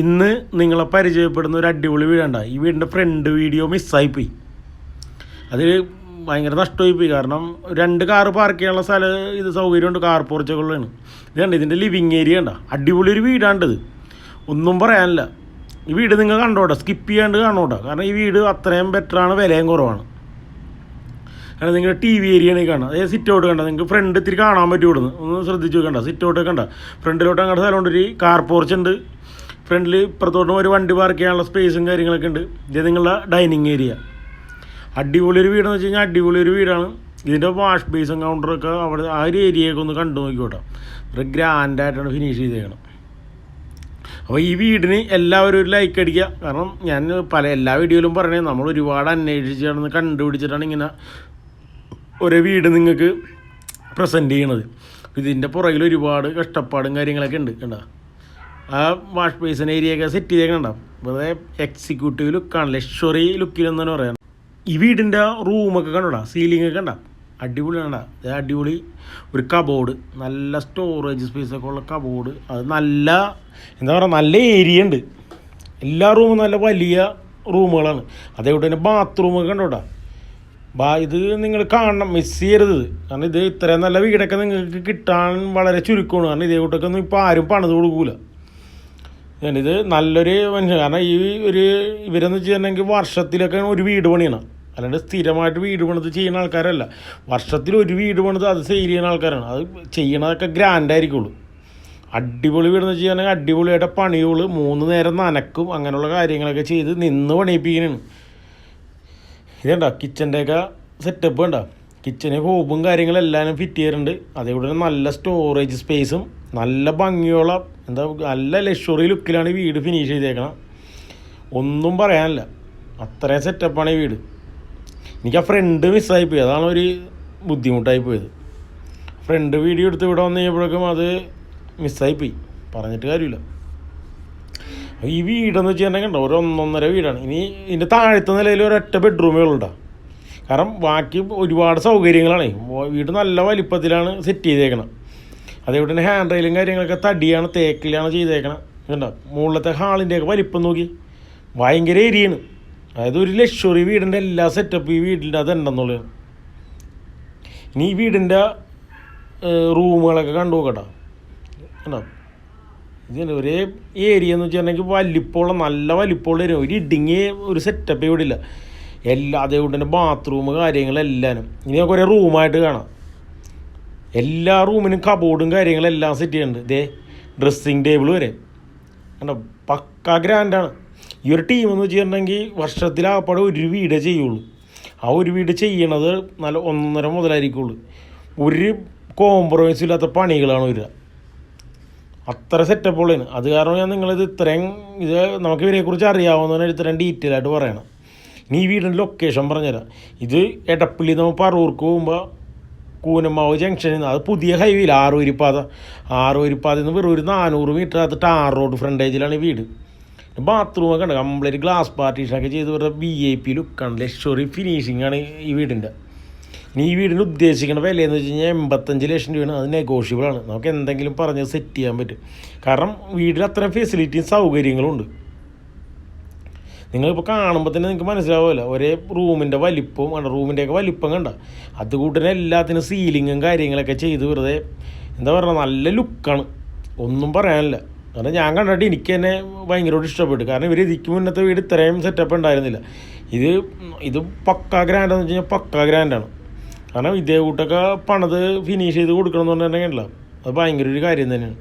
ഇന്ന് നിങ്ങളെ പരിചയപ്പെടുന്ന ഒരു അടിപൊളി വീടാണ്ട ഈ വീടിന്റെ ഫ്രണ്ട് വീഡിയോ മിസ്സായിപ്പോയി അത് ഭയങ്കര നഷ്ടമായി പോയി കാരണം രണ്ട് കാറ് പാർക്ക് ചെയ്യാനുള്ള സ്ഥലം ഇത് സൗകര്യമുണ്ട്. കാർ പോർച്ചകളിലാണ് ഇത് ഇതിന്റെ ലിവിങ് ഏരിയ ഉണ്ട അടിപൊളി ഒരു വീടാണ്ടത് ഒന്നും പറയാനില്ല. ഈ വീട് നിങ്ങൾ കണ്ടോട്ടെ? സ്കിപ്പ് ചെയ്യാണ്ട് കാണോട്ടെ കാരണം ഈ വീട് അത്രയും ബെറ്ററാണ് വിലയും കുറവാണ്. കാരണം നിങ്ങൾ ടി വി ഏരിയ ആണ് കാണാം അതായത് സിറ്റ് ഔട്ട് കണ്ട? നിങ്ങൾക്ക് ഫ്രണ്ട് ഇത്തിരി കാണാൻ പറ്റും ഇവിടുന്ന്. ഒന്ന് ശ്രദ്ധിച്ച് നോക്കണ്ട. സിറ്റ് ഔട്ട് കണ്ട? ഫ്രണ്ടിലോട്ട് അങ്ങോട്ട് സ്ഥലമുണ്ട് ഒരു കാർ പോർച്ച് ഉണ്ട്. ഫ്രണ്ടിൽ ഇപ്പുറത്തോട്ടും ഒരു വണ്ടി പാർക്ക് ചെയ്യാനുള്ള സ്പേസും കാര്യങ്ങളൊക്കെ ഉണ്ട്. ഇത് നിങ്ങളുടെ ഡൈനിങ് ഏരിയ അടിപൊളി ഒരു വീടെന്ന് വെച്ച് കഴിഞ്ഞാൽ അടിപൊളി ഒരു വീടാണ്. ഇതിന്റെ വാഷ് ബേസും കൗണ്ടറൊക്കെ അവിടെ ആ ഒരു ഏരിയയൊക്കെ ഒന്ന് കണ്ടു നോക്കിക്കോട്ടെ. ഒരു ഗ്രാൻഡായിട്ടാണ് ഫിനിഷ് ചെയ്തേക്കണം അപ്പോൾ ഈ വീടിന് എല്ലാവരും ഒരു ലൈക്ക് അടിക്കുക. കാരണം ഞാൻ പല എല്ലാ വീഡിയോയിലും പറഞ്ഞേ നമ്മൾ ഒരുപാട് അന്വേഷിച്ചാണ് കണ്ടുപിടിച്ചിട്ടാണ് ഇങ്ങനെ ഒരു വീട് നിങ്ങൾക്ക് പ്രസന്റ് ചെയ്യണത്. ഇതിന്റെ പുറകിൽ ഒരുപാട് കഷ്ടപ്പാടും കാര്യങ്ങളൊക്കെ ഉണ്ട് കണ്ടോ? ആ വാഷ് ബേസിൻ ഏരിയയൊക്കെ സെറ്റ് ചെയ്തേക്കുന്നുണ്ടാവും വെറുതെ എക്സിക്യൂട്ടീവ് ലുക്കാണ് ലക്ഷറി ലുക്കിൽ എന്നാണ് പറയാം. ഈ വീടിന്റെ റൂമൊക്കെ കണ്ടോടാ? സീലിംഗ് ഒക്കെ കണ്ട? അടിപൊളി കണ്ട? അടിപൊളി ഒരു കബോർഡ് നല്ല സ്റ്റോറേജ് സ്പേസൊക്കെ ഉള്ള കബോർഡ് അത് നല്ല എന്താ പറയുക നല്ല ഏരിയ ഉണ്ട്. എല്ലാ റൂമും നല്ല വലിയ റൂമുകളാണ് അതേപോലെ തന്നെ ബാത്റൂമൊക്കെ കണ്ടോട്ടാ ബാ ഇത് നിങ്ങൾ കാണണം മിസ് ചെയ്യരുത്. കാരണം ഇത് ഇത്രയും നല്ല വീടൊക്കെ നിങ്ങൾക്ക് കിട്ടാൻ വളരെ ചുരുക്കമാണ്. കാരണം ഇതേ കൂട്ടൊക്കെ ഒന്നും ഇപ്പോൾ ആരും പണിത് കൊടുക്കൂല. ഇത് നല്ലൊരു മനുഷ്യൻ കാരണം ഈ ഒരു ഇവരെന്ന് വെച്ചിട്ടുണ്ടെങ്കിൽ വർഷത്തിലൊക്കെ ഒരു വീട് പണിയണം. അല്ലാണ്ട് സ്ഥിരമായിട്ട് വീട് പണിത് ചെയ്യുന്ന ആൾക്കാരല്ല. വർഷത്തിൽ ഒരു വീട് പണിത് അത് സെയിൽ ചെയ്യുന്ന ആൾക്കാരാണ്. അത് ചെയ്യണതൊക്കെ ഗ്രാൻഡ് ആയിരിക്കുള്ളൂ. അടിപൊളി വീടെന്ന് വെച്ചിട്ടുണ്ടെങ്കിൽ അടിപൊളിയായിട്ട് പണിയുള്ളൂ മൂന്ന് നേരം നനക്കും അങ്ങനെയുള്ള കാര്യങ്ങളൊക്കെ ചെയ്ത് നിന്ന് പണിയിപ്പിക്കുന്നതാണ് ഇതേണ്ട കിച്ചന്റെയൊക്കെ സെറ്റപ്പ് വേണ്ട കിച്ചന് ഹോബും കാര്യങ്ങളെല്ലാം ഫിറ്റ് ചെയ്യാറുണ്ട്. അതേപോലെ നല്ല സ്റ്റോറേജ് സ്പേസും നല്ല ഭംഗിയുള്ള എന്താ നല്ല ലക്ഷറി ലുക്കിലാണ് ഈ വീട് ഫിനിഷ് ചെയ്തേക്കണം. ഒന്നും പറയാനില്ല. അത്രയും സെറ്റപ്പാണ് ഈ വീട്. എനിക്ക് ആ ഫ്രണ്ട് മിസ്സായി പോയി. അതാണ് ഒരു ബുദ്ധിമുട്ടായി പോയത്. ഫ്രണ്ട് വീഡിയോ എടുത്ത് ഇവിടെ വന്നു കഴിഞ്ഞപ്പോഴേക്കും അത് മിസ്സായി പോയി. പറഞ്ഞിട്ട് കാര്യമില്ല. ഈ വീടെന്ന് വെച്ചിട്ടുണ്ടെങ്കിൽ ഒരു ഒന്നൊന്നര വീടാണ്. ഇനി ഇതിന്റെ താഴത്തെ നിലയിൽ ഒരൊറ്റ ബെഡ്റൂമേ ഉള്ളൂട്ടാ കാരണം ബാക്കി ഒരുപാട് സൗകര്യങ്ങളാണ്. വീട് നല്ല വലിപ്പത്തിലാണ് സെറ്റ് ചെയ്തേക്കണം. അതേപോലെ തന്നെ ഹാൻഡ് റെയിലും കാര്യങ്ങളൊക്കെ തടിയാണ് തേക്കിലാണ് ചെയ്തേക്കണം. കണ്ടോ? മുകളിലത്തെ ഹാളിന്റെയൊക്കെ വലിപ്പം നോക്കി. ഭയങ്കര ഏരിയാണ് അതായത് ഒരു ലക്ഷറി വീടിന്റെ എല്ലാ സെറ്റപ്പ് ഈ വീടിന്റെ അത് ഉണ്ടെന്നുള്ളതാണ്. ഇനി ഈ വീടിന്റെ റൂമുകളൊക്കെ കണ്ടു നോക്കട്ടോ. കണ്ടോ? ഇതിന് ഒരേ ഏരിയ എന്ന് വെച്ചിട്ടുണ്ടെങ്കിൽ വലിപ്പമുള്ള നല്ല വലിപ്പമുള്ള ഒരു ഒരു ഇടുങ്ങിയ ഒരു സെറ്റപ്പ് ഇവിടെ ഇല്ല. എല്ലാ അതേപോലെ തന്നെ ബാത്റൂം കാര്യങ്ങളെല്ലാം ഇനി നമുക്ക് ഒരേ റൂമായിട്ട് കാണാം. എല്ലാ റൂമിനും കബോർഡും കാര്യങ്ങളും എല്ലാം സെറ്റ് ചെയ്യുന്നുണ്ട് ഇതേ ഡ്രസ്സിങ് ടേബിൾ വരെ. കണ്ടോ? പക്ക ഗ്രാൻഡാണ് ഈ ഒരു ടീം എന്ന് വെച്ചിട്ടുണ്ടെങ്കിൽ വർഷത്തിലാകപ്പാടെ ഒരു വീടേ ചെയ്യുള്ളൂ. ആ ഒരു വീട് ചെയ്യണത് നല്ല ഒന്നര മുതലായിരിക്കുള്ളൂ. ഒരു കോംപ്രമൈസ് ഇല്ലാത്ത പണികളാണ് വരിക. അത്ര സെറ്റപ്പുള്ളതാണ് അത് കാരണം ഞാൻ നിങ്ങളിത് ഇത്രയും ഇത് നമുക്ക് ഇവരെക്കുറിച്ച് അറിയാവുന്നതിന് ഇത്രയും ഡീറ്റെയിൽ ആയിട്ട് പറയണം. ഇനി ഈ വീടിന്റെ ലൊക്കേഷൻ പറഞ്ഞുതരാം. ഇത് എടപ്പള്ളി നമ്മൾ പറൂർക്ക് പോകുമ്പോൾ കൂനമാവ് ജംഗ്ഷനിൽ നിന്ന് അത് പുതിയ ഹൈവേയിൽ ആറുവരിപ്പാത ആറുവരിപ്പാത നിന്ന് വെറും ഒരു നാനൂറ് മീറ്റർ അത് ടാർ റോഡ് ഫ്രണ്ടേജിലാണ് വീട്. ബാത്റൂമൊക്കെ ഉണ്ട്. കംപ്ലീറ്റ് ഗ്ലാസ് പാർട്ടീഷനൊക്കെ ചെയ്ത് വെറുതെ ബി ഐ പി ലുക്കാണ് ലക്ഷറി ഫിനിഷിംഗ് ആണ് ഈ വീടിന്റെ. ഇനി ഈ വീടിന് ഉദ്ദേശിക്കുന്ന വില എന്ന് വെച്ച് കഴിഞ്ഞാൽ എൺപത്തഞ്ച് ലക്ഷം രൂപയാണ്. അത് നെഗോഷ്യബിൾ ആണ്. നമുക്ക് എന്തെങ്കിലും പറഞ്ഞ് സെറ്റ് ചെയ്യാൻ പറ്റും. കാരണം വീട്ടിൽ അത്രയും ഫെസിലിറ്റിയും സൗകര്യങ്ങളും ഉണ്ട്. നിങ്ങളിപ്പോൾ കാണുമ്പോൾ തന്നെ നിങ്ങൾക്ക് മനസ്സിലാവുമല്ലോ. ഒരേ റൂമിന്റെ വലിപ്പവും കണ്ട റൂമിന്റെയൊക്കെ വലിപ്പം കണ്ട. അത് തന്നെ എല്ലാത്തിനും സീലിങ്ങും കാര്യങ്ങളൊക്കെ ചെയ്ത് വെറുതെ എന്താ പറയുക നല്ല ലുക്കാണ് ഒന്നും പറയാനില്ല. കാരണം ഞാൻ കണ്ടിട്ട് എനിക്ക് തന്നെ ഭയങ്കരമായിട്ട് ഇഷ്ടപ്പെട്ടു. കാരണം ഇവർ ഇതിക്ക് മുന്നത്തെ വീട് ഇത്രയും സെറ്റപ്പ് ഉണ്ടായിരുന്നില്ല. ഇത് ഇത് പക്ക ഗ്രാൻഡെന്ന് വെച്ച് കഴിഞ്ഞാൽ പക്ക ഗ്രാൻഡാണ് കാരണം ഇതേ കൂട്ടൊക്കെ പണത് ഫിനിഷ് ചെയ്ത് കൊടുക്കണം എന്ന് പറഞ്ഞിട്ടുണ്ടെങ്കിൽ അത് ഭയങ്കര ഒരു കാര്യം തന്നെയാണ്.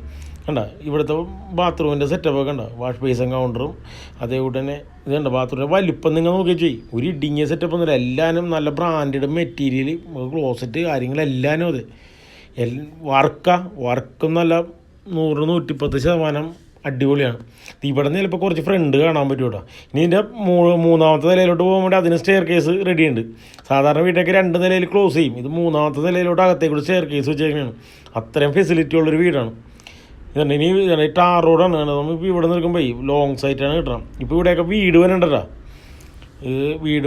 കണ്ട? ഇവിടുത്തെ ബാത്റൂമിന്റെ സെറ്റപ്പ് കണ്ട? വാഷ് ബേസും കൗണ്ടറും അതേ തന്നെ ഇത് കണ്ട? ബാത്റൂമിന്റെ വലിപ്പം നിങ്ങൾ നോക്കി ചെയ്യും? ഒരു ഇടുങ്ങിയ സെറ്റപ്പ് ഒന്നുമില്ല. എല്ലാവരും നല്ല ബ്രാൻഡഡ് മെറ്റീരിയൽ ക്ലോസറ്റ് കാര്യങ്ങളെല്ലാവരും അതെ. എൽ വർക്ക വർക്കും നല്ല നൂറ് നൂറ്റിപ്പത്ത് ശതമാനം അടിപൊളിയാണ്. ഇവിടെ നിന്ന് ചിലപ്പോൾ കുറച്ച് ഫ്രണ്ട് കാണാൻ പറ്റും കേട്ടോ. ഇനി ഇതിന്റെ മൂ മൂന്നാമത്തെ നിലയിലോട്ട് പോകാൻ വേണ്ടി അതിന് സ്റ്റെയർ കേസ് റെഡി ഉണ്ട്. സാധാരണ വീട്ടൊക്കെ രണ്ട് നിലയിൽ ക്ലോസ് ചെയ്യും. ഇത് മൂന്നാമത്തെ നിലയിലോട്ട് അകത്തേക്കൂടെ സ്റ്റെയർ കേസ് വെച്ചേക്കുന്നതാണ് അത്രയും ഫെസിലിറ്റി ഉള്ളൊരു വീടാണ്. ഇതുണ്ട് ഇനി ഇതാണ് ടാർ റോഡാണ് നമ്മളിപ്പോൾ ഇവിടെ നിൽക്കുമ്പോൾ ലോങ് സൈറ്റാണ് കിട്ടണം. ഇപ്പോൾ ഇവിടെയൊക്കെ വീട് വരണ്ടല്ലോ ഇത് വീട്